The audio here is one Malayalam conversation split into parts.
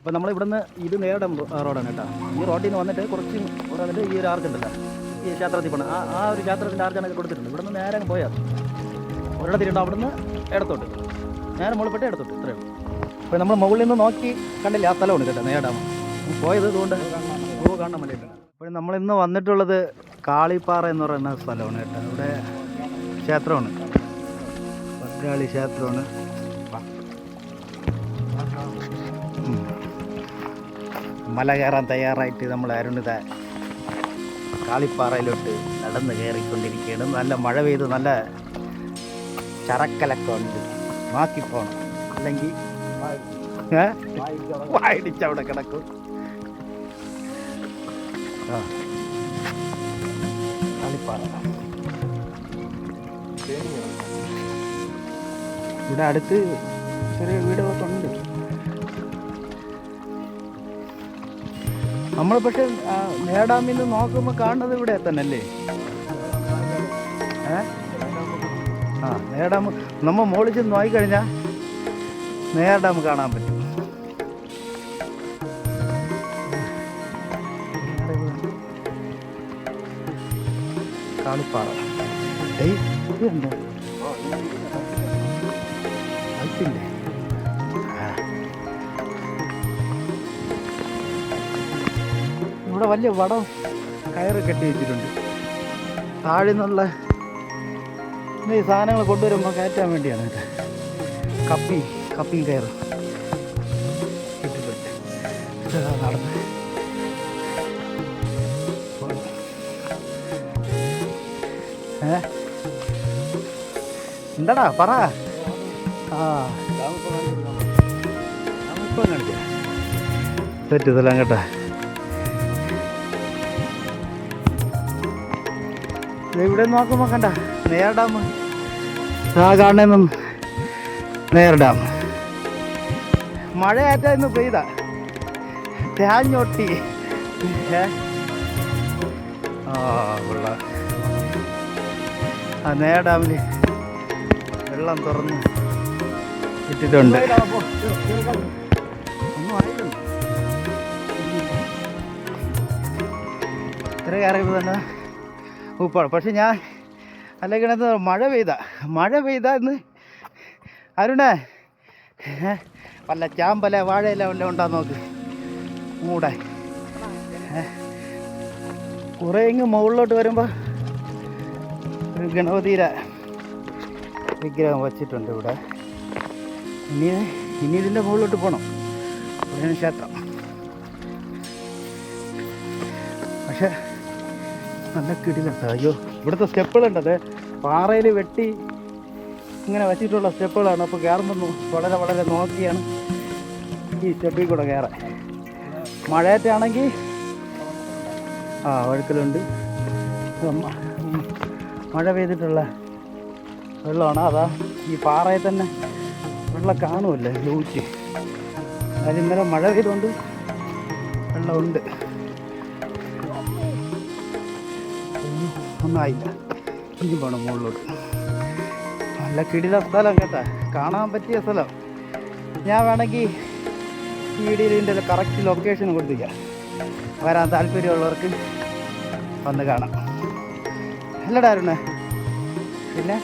അപ്പോൾ നമ്മൾ ഇവിടുന്ന് ഇത് നേരിടം റോഡാണ് കേട്ടോ. ഈ റോഡിൽ നിന്ന് വന്നിട്ട് കുറച്ച് വന്നിട്ട് ഈ ഒരു ആർക്ക് ഉണ്ടല്ലോ. ഈ ക്ഷേത്രത്തിൽ പോകണം ആ ആ ഒരു ക്ഷേത്രത്തിന്റെ ആർക്കാണ് കൊടുത്തിട്ടുണ്ട്. ഇവിടുന്ന് നേരെ പോയാൽ ഒരിടത്തിലുണ്ട് അവിടുന്ന് ഇടത്തോട്ട്. നേരെ മുകളിൽപ്പെട്ട് ഇടത്തോട്ട്. ഇത്രയും അപ്പോൾ നമ്മൾ മുകളിൽ നിന്ന് നോക്കി കണ്ടില്ല ആ സ്ഥലമാണ് കേട്ടോ നേടാം പോയത് ഇതുകൊണ്ട് ഓ കാണാൻ വേണ്ടിയിട്ടാണ് അപ്പോൾ നമ്മളിന്ന് വന്നിട്ടുള്ളത് കാളിപ്പാറ എന്ന് പറയുന്ന സ്ഥലമാണ് കേട്ടോ. ഇവിടെ ക്ഷേത്രമാണ്. ഭദ്രാളി ക്ഷേത്രമാണ്. മല കയറാൻ തയ്യാറായിട്ട് നമ്മൾ അരുണിത കാളിപ്പാറയിലോട്ട് നടന്ന് കയറിക്കൊണ്ടിരിക്കുകയാണ്. നല്ല മഴ പെയ്ത് നല്ല ചറക്കലൊക്കെ ഉണ്ട്. നോക്കിപ്പോണം അല്ലെങ്കിൽ ഏ? വായിടിച്ച് അവിടെ കിടക്കും. ആ. കാളിപ്പാറ. ഇവിടെ അടുത്ത് ചെറിയ വീടുകളൊക്കെ ഉണ്ട്. നമ്മൾ പക്ഷെ നേടാമിൽ നിന്ന് നോക്കുമ്പോൾ കാണുന്നത് ഇവിടെ തന്നെ അല്ലേ ആ നേടാം നമ്മൾ മുകളിൽ ചെന്ന് നോക്കിക്കഴിഞ്ഞാൽ നേടാം കാണാൻ പറ്റും കാളിപ്പാറ ഏയ് ഇത് എന്താ ഇവിടെ വലിയ വടം കയറ് കെട്ടി വെച്ചിട്ടുണ്ട്. താഴെ നിന്നുള്ള ഈ സാധനങ്ങൾ കൊണ്ടുവരുമ്പോൾ കയറ്റാൻ വേണ്ടിയാണ് കപ്പി കപ്പി കപ്പിയും കയറും. ഇട്ടിട്ടുണ്ട് ഇതാ നടന്ന്. ഏ? എന്താടാ പറ. ആ. തെറ്റിതല്ല കേട്ടാ. ഇവിടെ നോക്കുമ്പോൾ കണ്ട നേർ ഡാം. ആ കാണുന്ന നേർ ഡാം. മഴയാറ്റ ഇന്ന് പെയ്ത. തേഞ്ഞൊട്ടി. ആ നെയർ ഡാമിൽ വെള്ളം തുറന്ന് ഇട്ടിട്ടുണ്ട്. ഒന്നും ആയിട്ടുണ്ട് ഇത്ര കയറിയത് തന്നെ. ഉപ്പാണ്. പക്ഷെ ഞാൻ അല്ലെങ്കിൽ മഴ പെയ്ത. മഴ പെയ്ത എന്ന് അരുണേ. വല്ല ചാമ്പല വാഴയില വല്ല ഉണ്ടാ നോക്ക്. മൂടെ. കുറേ ഇങ്ങ് മുകളിലോട്ട് വരുമ്പോൾ ഒരു വിഗ്രഹം വച്ചിട്ടുണ്ട് ഇവിടെ. ഇനി ഇനി ഇതിന്റെ മുകളിലോട്ട് പോകണം ക്ഷേത്രം. പക്ഷേ നല്ല കിടിലുണ്ട് അയ്യോ ഇവിടുത്തെ സ്റ്റെപ്പുകളുണ്ടത് പാറയിൽ വെട്ടി ഇങ്ങനെ വെച്ചിട്ടുള്ള സ്റ്റെപ്പുകളാണ് അപ്പോൾ കയറുമ്പോൾ വളരെ വളരെ നോക്കിയാണ് ഈ സ്റ്റെപ്പിൽ കൂടെ കയറാൻ മഴയത്താണെങ്കിൽ ആ വഴുക്കലുണ്ട് മഴ പെയ്തിട്ടുള്ള വെള്ളമാണ്. അതാ ഈ പാറയിൽ തന്നെ വെള്ളം കാണുമല്ലേ ലൂച്ച് അതായത് ഇന്നലെ മഴ പെയ്തുകൊണ്ട് വെള്ളമുണ്ട്. ഒന്നും- ഒന്നായില്ല ഇനി പോണം മുകളിലോട്ട്. നല്ല കിടില സ്ഥലം കേട്ടാ. കാണാൻ പറ്റിയ സ്ഥലം. ഞാൻ വേണമെങ്കിൽ ഈ ഒരു കറക്റ്റ് ലൊക്കേഷൻ കൊടുത്തിക്കാം. വരാൻ താല്പര്യമുള്ളവർക്ക് വന്ന് കാണാം. അല്ലടാ അരുണേ. പിന്നെ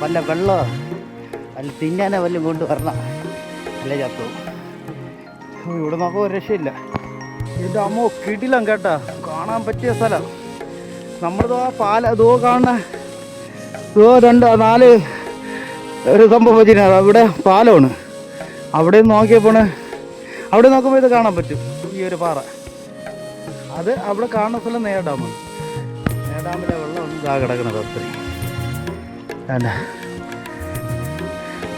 വല്ല വെള്ളമോ? വല്ല തിന്നാനോ വല്ലതും കൊണ്ട് വരണം അല്ലേ ചത്തു? ഇവിടെ നോക്കുമ്പോൾ ഒരു രക്ഷയില്ല. ഇതിന്റെ അമ്മോ കിടിലം കേട്ടാ. കാണാൻ പറ്റിയ സ്ഥലം. നമ്മളിതോ ആ പാല ഇതോ കാണുന്ന ഇതോ രണ്ട് നാല് ഒരു സംഭവം വെച്ചിട്ട് അവിടെ പാലമാണ്. അവിടെ നോക്കിയപ്പോൾ അവിടെ നോക്കുമ്പോൾ ഇത് കാണാൻ പറ്റും ഈ ഒരു പാറ. അത് അവിടെ കാണുന്ന സ്ഥലം നേർ ഡാമാണ്. നേർ ഡാമിലെ വെള്ളം ഇതാ കിടക്കുന്നത് അത്ര.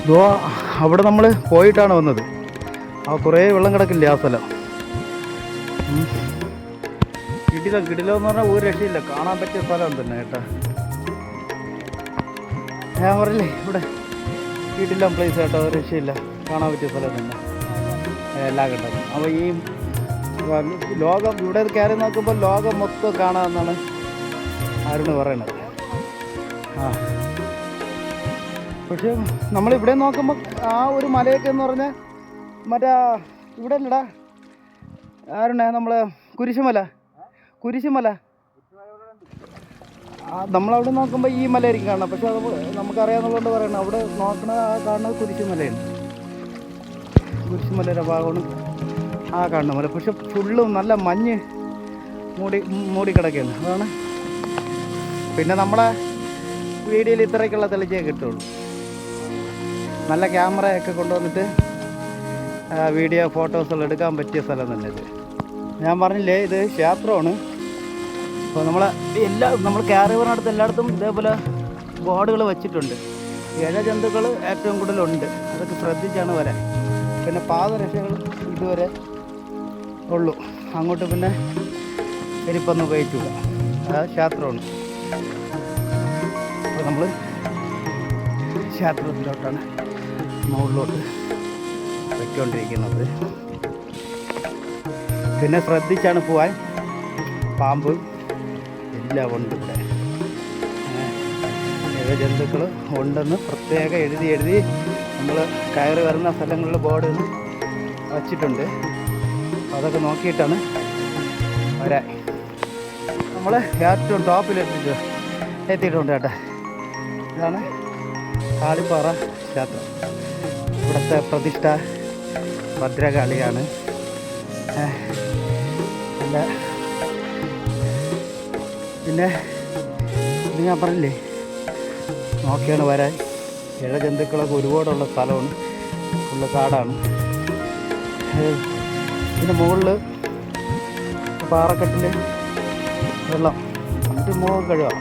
ഇതോ അവിടെ നമ്മൾ പോയിട്ടാണ് വന്നത്. ആ കുറേ വെള്ളം കിടക്കില്ലേ ആ സ്ഥലം. കിടിലം കിടിലം എന്ന് പറഞ്ഞാൽ ഒരു രക്ഷയില്ല. കാണാൻ പറ്റിയ സ്ഥലം തന്നെ കേട്ടോ. ഞാൻ പറയില്ലേ ഇവിടെ കിടിലം പ്ലേസ് കേട്ടോ. ഒരു രക്ഷയില്ല. കാണാൻ പറ്റിയ സ്ഥലം തന്നെ. എല്ലാം കണ്ടത്. അപ്പോൾ ഈ ആ, ലോകം ഇവിടെ കയറി നോക്കുമ്പോൾ ലോകം മൊത്തം കാണാമെന്നാണ് അരുണ് പറയണത്. ആ. പക്ഷേ നമ്മളിവിടെ നോക്കുമ്പോൾ ആ ഒരു മലയൊക്കെ എന്ന് പറഞ്ഞാൽ മറ്റേ ഇവിടെ അല്ലടാ ആരുണ്ടേ നമ്മൾ കുരിശുമല. കുരിശുമല. നമ്മളവിടെ നോക്കുമ്പോൾ ഈ മലയായിരിക്കും കാണുന്നത്. പക്ഷെ അത് നമുക്കറിയാമെന്നുള്ളതുകൊണ്ട് പറയണം അവിടെ നോക്കണ കാണുന്നത് കുരിശുമലയാണ് കുരിശുമലയുടെ ഭാഗമാണ് ആ കാണുന്ന മല. പക്ഷെ ഫുള്ളും നല്ല മഞ്ഞ് മൂടി മൂടി കിടക്കുകയാണ്. അതാണ്. പിന്നെ നമ്മളെ വീഡിയോയിൽ ഇത്രയൊക്കെയുള്ള തെളിച്ചേ കിട്ടുള്ളൂ. നല്ല ക്യാമറയൊക്കെ കൊണ്ടുവന്നിട്ട് വീഡിയോ ഫോട്ടോസെല്ലാം എടുക്കാൻ പറ്റിയ സ്ഥലം തന്നെ ഇത് ഞാൻ പറഞ്ഞില്ലേ ഇത് ക്ഷേത്രമാണ്. അപ്പോൾ നമ്മളെ എല്ലാ നമ്മൾ കയറിയവരിനടുത്ത് എല്ലായിടത്തും ഇതേപോലെ ബോർഡുകൾ വെച്ചിട്ടുണ്ട്. ഇഴജന്തുക്കൾ ഏറ്റവും കൂടുതലുണ്ട്. അതൊക്കെ ശ്രദ്ധിച്ചാണ് വരാൻ പിന്നെ പാദരക്ഷകൾ ഇതുവരെ ഉള്ളൂ. അങ്ങോട്ട് പിന്നെ എരിപ്പൊന്നും ഉപയോഗിച്ചില്ല അത് ക്ഷേത്രമാണ്. അപ്പോൾ നമ്മൾ ക്ഷേത്രത്തിലോട്ടാണ് മുകളിലോട്ട് വെക്കൊണ്ടിരിക്കുന്നത് പിന്നെ ശ്രദ്ധിച്ചാണ് പോവാൻ പാമ്പ്. ഉണ്ട് ഇവിടെ. ജന്തുക്കൾ ഉണ്ടെന്ന് പ്രത്യേകം എഴുതി എഴുതി നമ്മൾ കയറി വരുന്ന സ്ഥലങ്ങളിൽ ബോർഡ് വച്ചിട്ടുണ്ട്. അതൊക്കെ നോക്കിയിട്ടാണ് വരാൻ. നമ്മൾ ഏറ്റവും ടോപ്പിൽ എത്തിയിട്ട് എത്തിയിട്ടുണ്ട് കേട്ടോ. ഇതാണ് കാളിപ്പാറ ക്ഷേത്രം. ഇവിടുത്തെ പ്രതിഷ്ഠ ഭദ്രകാളിയാണ്. നല്ല പിന്നെ ഇത് ഞാൻ പറഞ്ഞില്ലേ? നോക്കിയാണ് വരാൻ. ഇഴജന്തുക്കളൊക്കെ ഒരുപാടുള്ള സ്ഥലമാണ് ഉള്ള കാടാണ്. ഇതിന്റെ മുകളിൽ പാറക്കെട്ടിൽ വെള്ളം. എന്നിട്ട് മുഖം കഴുകാം.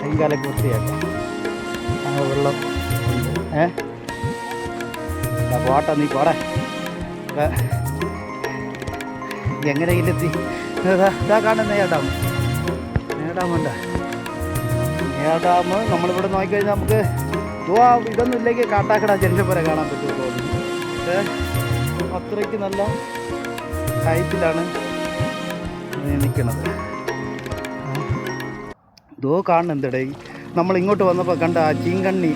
കൈയും കാലൊക്കെ വൃത്തിയാക്കാം. ആ വെള്ളം ഏ? പോട്ടെ നീ പോടെ. എങ്ങനെയെങ്കിലും എത്തി. ഇതാ കാണുന്ന കാണുന്ന നേടാം നേടാമുണ്ട് ഡാം നമ്മളിവിടെ നോക്കിക്കഴിഞ്ഞാൽ നമുക്ക് ഓ ഇതൊന്നും ഇല്ലെങ്കിൽ കാട്ടാക്കട ജനലപ്പുര കാണാൻ പറ്റുമോ പക്ഷേ അത്രയ്ക്ക് നല്ല ഹൈറ്റിലാണ് നിൽക്കുന്നത്. ഇതോ കാണുന്നുണ്ട് നമ്മൾ ഇങ്ങോട്ട് വന്നപ്പോൾ കണ്ട ആ ചീങ്കണ്ണി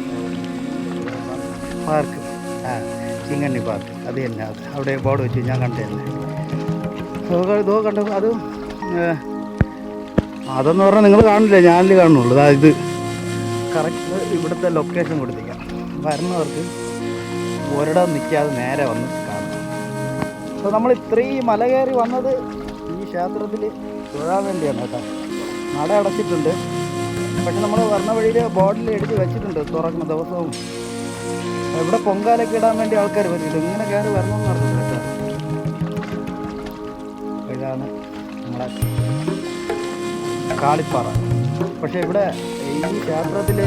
പാർക്ക്. ആ ചീങ്കണ്ണി പാർക്ക്. അത് തന്നെ. അവിടെ ബോർഡ് വെച്ച് ഞാൻ കണ്ടതന്നെ. ഇതോ കണ്ടു അത് അതെന്ന് പറഞ്ഞാൽ നിങ്ങൾ കാണില്ല ഞാനിൽ കാണുള്ളൂ അതായത് കറക്റ്റ് ഇവിടുത്തെ ലൊക്കേഷൻ കൊടുത്തേക്കാം. വരുന്നവർക്ക് ഒരിടം നിൽക്കാതെ നേരെ വന്ന് കാണാം. അപ്പോൾ നമ്മൾ ഇത്രയും മല കയറി വന്നത് ഈ ക്ഷേത്രത്തിൽ തൊഴാൻ വേണ്ടിയാണ് കേട്ടോ. നട അടച്ചിട്ടുണ്ട്. പക്ഷെ നമ്മൾ വരുന്ന വഴിയിൽ ബോർഡിൽ എഴുതി വെച്ചിട്ടുണ്ട് തുറക്കുന്ന ദിവസവും. ഇവിടെ പൊങ്കാലൊക്കെ ഇടാൻ വേണ്ടി ആൾക്കാർ വരും ഇങ്ങനെ കയറി വരണമെന്ന് പറഞ്ഞു കേട്ടോ. ഇതാണ് നമ്മളെ കാളിപ്പാറ. പക്ഷേ ഇവിടെ ഈ ക്ഷേത്രത്തിൽ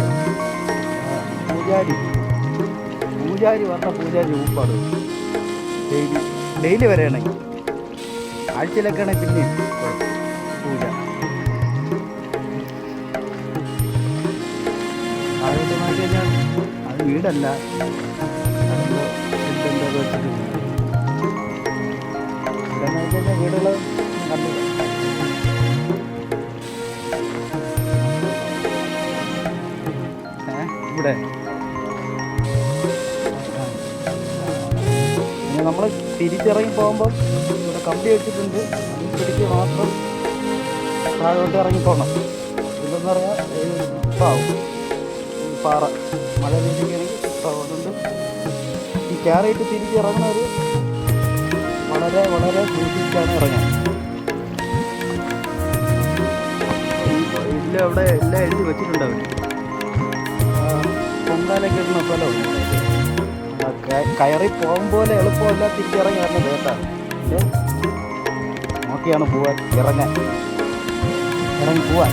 പൂജാരി പൂജാരി വന്ന പൂജാരി ഊപ്പാട് ഡെയിലി ഡെയിലി വരെയാണെങ്കിൽ ആഴ്ചയിലൊക്കെ ആണെങ്കിൽ പിന്നെ പൂജ. ആദ്യത്തെ മാറ്റി കഴിഞ്ഞാൽ അത് വീടല്ല. വീടുകൾ കണ്ടില്ല? ഇവിടെ. നമ്മൾ തിരിച്ചിറങ്ങി പോകുമ്പോൾ ഇവിടെ കമ്പി വെച്ചിട്ടുണ്ട്. അതിൽ പിടിച്ച് മാത്രം താഴോട്ട് ഇറങ്ങി പോകണം ഇതെന്ന് പറഞ്ഞാൽ ഇപ്പാവും പാറ. മഴ ലഭിക്കുകയാണെങ്കിൽ അതുകൊണ്ട് ഈ കയറിയിട്ട് തിരിച്ചിറങ്ങുന്നവർ വളരെ വളരെ സൂക്ഷിച്ചാണ് ഇറങ്ങുക ഇല്ല അവിടെ എല്ലാം എഴുതി വെച്ചിട്ടുണ്ട് കയറി പോകും പോലെ എളുപ്പമല്ല തിരിച്ചിറങ്ങി ഏ? നോക്കിയാണ് പോവാൻ ഇറങ്ങാൻ. ഇറങ്ങി പോവാൻ.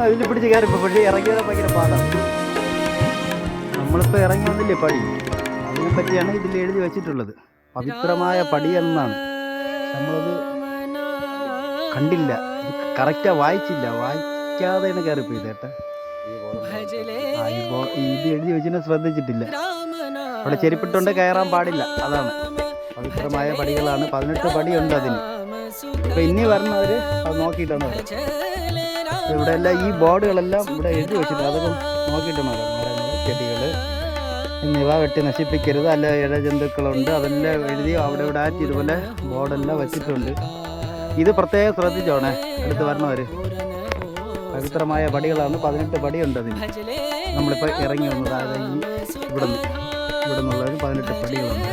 അതിൽ പിടിച്ച് കയറിപ്പോ പക്ഷേ ഇറങ്ങിയതാ ഭയങ്കര പാടാണ് നമ്മളിപ്പോൾ ഇറങ്ങി വന്നില്ലേ പടി? പറ്റിയാണ് ഇതിൽ എഴുതി വെച്ചിട്ടുള്ളത്. പവിത്രമായ പടി എന്നാണ് നമ്മളത് കണ്ടില്ല. കറക്റ്റാ വായിച്ചില്ല. വായിക്കാതെയാണ് ഈ ഈ ഇത് എഴുതി വെച്ചിട്ട് ശ്രദ്ധിച്ചിട്ടില്ല. അവിടെ ചെരിപ്പിട്ടുണ്ട് കയറാൻ പാടില്ല. അതാണ്. പവിത്രമായ പടികളാണ്. പതിനെട്ട് പടിയുണ്ട് അതിന്. അപ്പൊ ഇനി വരുന്നവര് അത് നോക്കിയിട്ടാണ്. ഇവിടെ എല്ലാം ഈ ബോർഡുകളെല്ലാം ഇവിടെ എഴുതി വെച്ചിട്ടുണ്ട്. അതൊക്കെ നോക്കിയിട്ടാണ് ചെടികൾ എന്നിവ വെട്ടി നശിപ്പിക്കരുത്. അല്ല ഇഴജന്തുക്കളുണ്ട്. അതെല്ലാം എഴുതി അവിടെ ഇവിടെ ഇതുപോലെ ബോർഡെല്ലാം വെച്ചിട്ടുണ്ട്. ഇത് പ്രത്യേകം ശ്രദ്ധിച്ചോണേ. അടുത്ത് വരണവർ പവിത്രമായ പടികളാണ്. പതിനെട്ട് പടിയുണ്ട് അതിന്. നമ്മളിപ്പോൾ ഇറങ്ങി വന്നത് അതായത് ഈ ഇവിടെ നിന്ന് ഇവിടെ നിന്നുള്ളവർ പതിനെട്ട് പടികളുണ്ട്.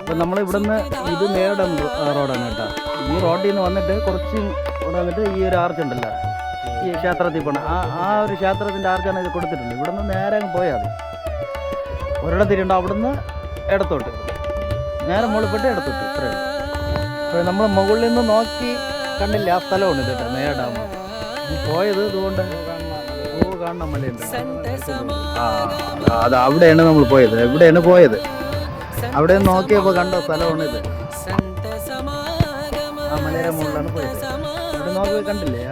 അപ്പം നമ്മൾ ഇവിടുന്ന് ഇത് നേരിടം റോഡാണ് കേട്ടോ. ഈ റോഡിൽ നിന്ന് വന്നിട്ട് കുറച്ച് ഇവിടെ വന്നിട്ട് ഈ ഒരു ആർച്ച് ഉണ്ടല്ലോ. ഈ ക്ഷേത്രത്തിൽ പോകണം ആ ആ ഒരു ക്ഷേത്രത്തിന്റെ ആർച്ചാണ് ഇത് കൊടുത്തിട്ടുണ്ട് ഇവിടെ നിന്ന് നേരെ അങ്ങ് പോയാൽ മതി. ഒരിടത്തിരുണ്ട് അവിടുന്ന് ഇടത്തോട്ട്. നേരെ മുകളിൽ പോയിട്ട് ഇടത്തോട്ട്. ഇത്രയേ അപ്പോൾ നമ്മൾ മുകളിൽ നിന്ന് നോക്കി കണ്ടില്ല ആ സ്ഥലമാണ് ഇത് കേട്ടോ നേരെ ഡാം. പോയത് ഇതുകൊണ്ട് കാണണം അത് അവിടെയാണ് നമ്മൾ പോയത് എവിടെയാണ് പോയത്? അവിടെ നോക്കിയപ്പോ നോക്കിയപ്പോൾ കണ്ട സ്ഥലമാണ് ഇത്. നോക്കി കണ്ടില്ലേ.